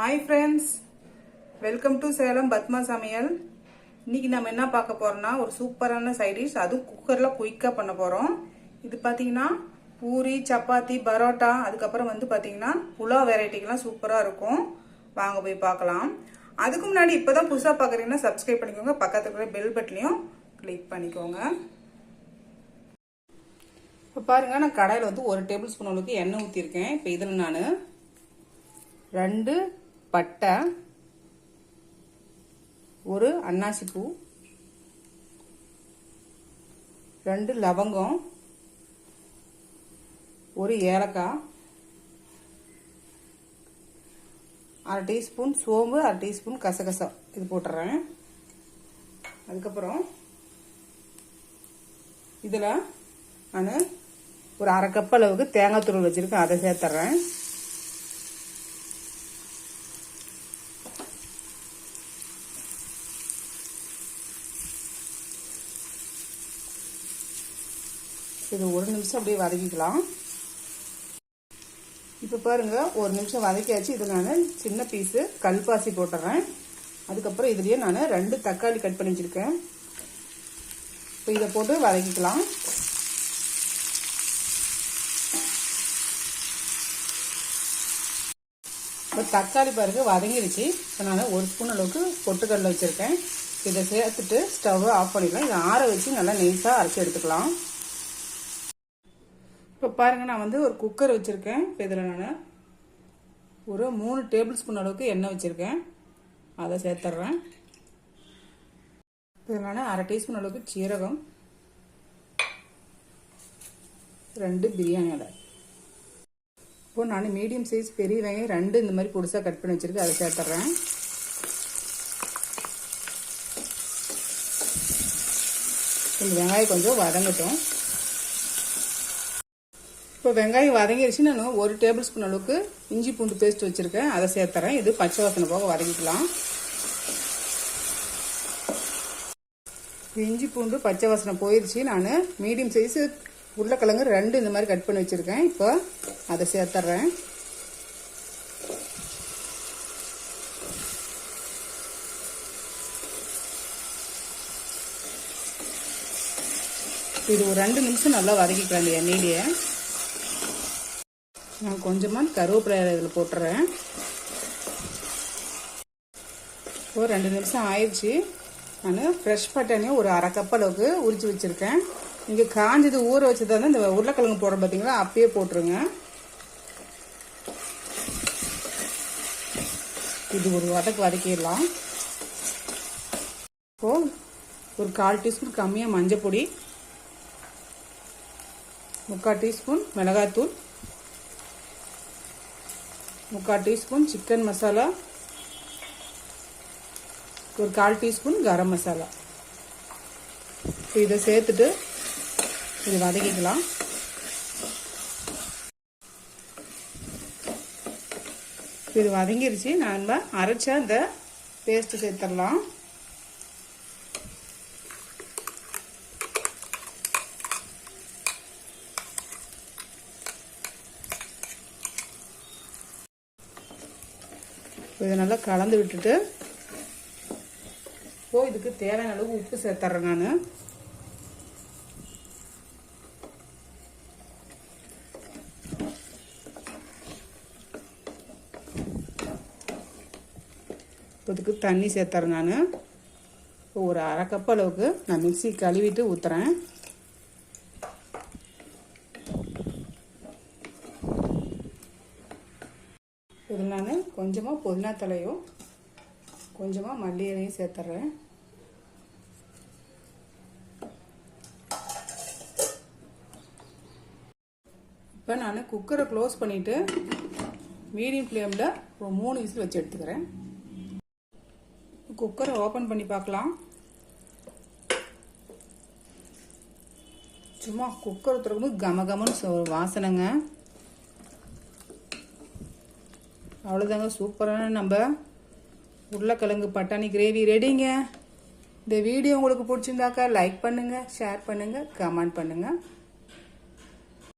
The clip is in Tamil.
Hi friends welcome to Salem Padma சமையல் இன்னைக்கு நம்ம என்ன பார்க்க போறோம்னா ஒரு சூப்பரான சைடிஷ் அதுவும் குக்கரில் குயிக்காக பண்ண போகிறோம் இது பார்த்தீங்கன்னா பூரி சப்பாத்தி பரோட்டா அதுக்கப்புறம் வந்து பார்த்தீங்கன்னா புலாவ் வெரைட்டிக்கெலாம் சூப்பராக இருக்கும். வாங்க போய் பார்க்கலாம். அதுக்கு முன்னாடி இப்போ தான் புதுசாக பார்க்குறீங்கன்னா சப்ஸ்கிரைப் பண்ணிக்கோங்க. பக்கத்துல இருக்கிற பெல் பட்டனையும் கிளிக் பண்ணிக்கோங்க. இப்போ பாருங்க நான் கடையில் வந்து ஒரு டேபிள் ஸ்பூன் அளவுக்கு எண்ணெய் ஊற்றிருக்கேன் இப்போ இதில் நான் ரெண்டு பட்டை ஒரு அன்னாசிப்பூ ரெண்டு லவங்கம் ஒரு ஏலக்காய் அரை டீஸ்பூன் சோம்பு அரை டீஸ்பூன் கசகசம் இது போட்டுறேன். அதுக்கப்புறம் இதில் நான் ஒரு அரை கப் அளவுக்கு தேங்காய் துருள் வச்சுருக்கேன். அதை சேர்த்துறேன். இது ஒரு நிமிஷம் அப்படியே வதக்கிக்கலாம். இப்போ பாருங்கள் ஒரு நிமிஷம் வதக்கியாச்சு. இதில் நான் சின்ன பீஸு கல்பாசி போட்டுறேன். அதுக்கப்புறம் இதுலேயே நான் ரெண்டு தக்காளி கட் பண்ணி வச்சுருக்கேன். இப்போ இதை போட்டு வதக்கிக்கலாம். இப்போ தக்காளி பாருங்க வதங்கிடுச்சு இப்போ நான் ஒரு ஸ்பூன் அளவுக்கு பொட்டுக்கடலை வச்சுருக்கேன். இதை சேர்த்துட்டு ஸ்டவ்வை ஆஃப் பண்ணிடலாம். இதை ஆற வச்சு நல்லா நெய்ஸாக அரைச்சி எடுத்துக்கலாம். இப்போ பாருங்கள் நான் வந்து ஒரு குக்கர் வச்சுருக்கேன். இப்போ இதில் நான் ஒரு மூணு டேபிள் ஸ்பூன் அளவுக்கு எண்ணெய் வச்சுருக்கேன். அதை சேர்த்துட்றேன் இதில் நான் அரை டீஸ்பூன் அளவுக்கு சீரகம் ரெண்டு பிரியாணி அடை இப்போ நான் மீடியம் சைஸ் பெரிய வெங்காயம் ரெண்டு இந்த மாதிரி பொடிசாக கட் பண்ணி வச்சுருக்கேன். அதை சேர்த்துட்றேன் இந்த வெங்காயம் கொஞ்சம் வதங்கட்டும். இப்போ வெங்காயம் வதங்கிருச்சு நான் ஒரு டேபிள் ஸ்பூன் அளவுக்கு இஞ்சி பூண்டு பேஸ்ட் வச்சுருக்கேன். அதை சேர்த்துறேன். இது பச்சை வாசனை போக வதக்கிக்கலாம் இஞ்சி பூண்டு பச்சை வாசனை போயிடுச்சு நான் மீடியம் சைஸு உருளைக்கிழங்கு ரெண்டு இந்த மாதிரி கட் பண்ணி வச்சுருக்கேன். இப்போ அதை சேர்த்துட்றேன் இது ஒரு ரெண்டு நிமிஷம் நல்லா வதக்கிக்கலாம் இந்த எண்ணெயிலேயே. நான் கொஞ்சமாக கருவேப்பிலை இதில் போட்டுறேன். ஒரு ரெண்டு நிமிஷம் ஆயிடுச்சு. நான் ஃப்ரெஷ் பட்டாணியும் ஒரு அரை கப் அளவுக்கு உரிச்சு வச்சுருக்கேன். இங்கே காஞ்சது ஊற வச்சது இருந்தால் இந்த உருளைக்கிழங்கு போடுற பார்த்தீங்களா அப்பயே போட்டுருங்க. இது ஒரு வதக்கு வதக்கிடலாம். இப்போ ஒரு கால் டீஸ்பூன் கம்மியாக மஞ்சள் பொடி முக்கால் டீஸ்பூன் மிளகாத்தூள் முக்கால் டீஸ்பூன் சிக்கன் மசாலா. ஒரு கால் டீஸ்பூன் கரம் மசாலா. இப்போ இதை சேர்த்துட்டு இது வதக்கிக்கலாம். இது வதங்கிருச்சு. நான் அரைச்ச இந்த பேஸ்ட்டு சேர்த்துடலாம். இதை நல்லா கலந்து விட்டுட்டு இப்போ இதுக்கு தேவையான அளவு உப்பு சேர்த்துறேன் நான். இதுக்கு தண்ணி சேர்த்துறேன் நான். இப்போ ஒரு அரை கப் அளவுக்கு நான் மிக்சி கழுவிட்டு ஊற்றுறேன் இதில் நான் கொஞ்சமாக புதினா தலையும் கொஞ்சமாக மல்லி இலையும் சேர்த்துட்றேன் இப்போ நான் குக்கரை க்ளோஸ் பண்ணிவிட்டு மீடியம் ஃப்ளேமில் ஒரு மூணு விசில் வச்சு எடுத்துக்கிறேன். குக்கரை ஓப்பன் பண்ணி பார்க்கலாம். சும்மா குக்கர் திறக்கும்போது கம கமன்னு வாசனைங்க. அவ்வளோதாங்க சூப்பரான நம்ம உருளைக்கிழங்கு பட்டாணி கிரேவி ரெடிங்க இந்த வீடியோ உங்களுக்கு பிடிச்சிருந்தாக்கா லைக் பண்ணுங்கள் ஷேர் பண்ணுங்கள் கமெண்ட் பண்ணுங்கள்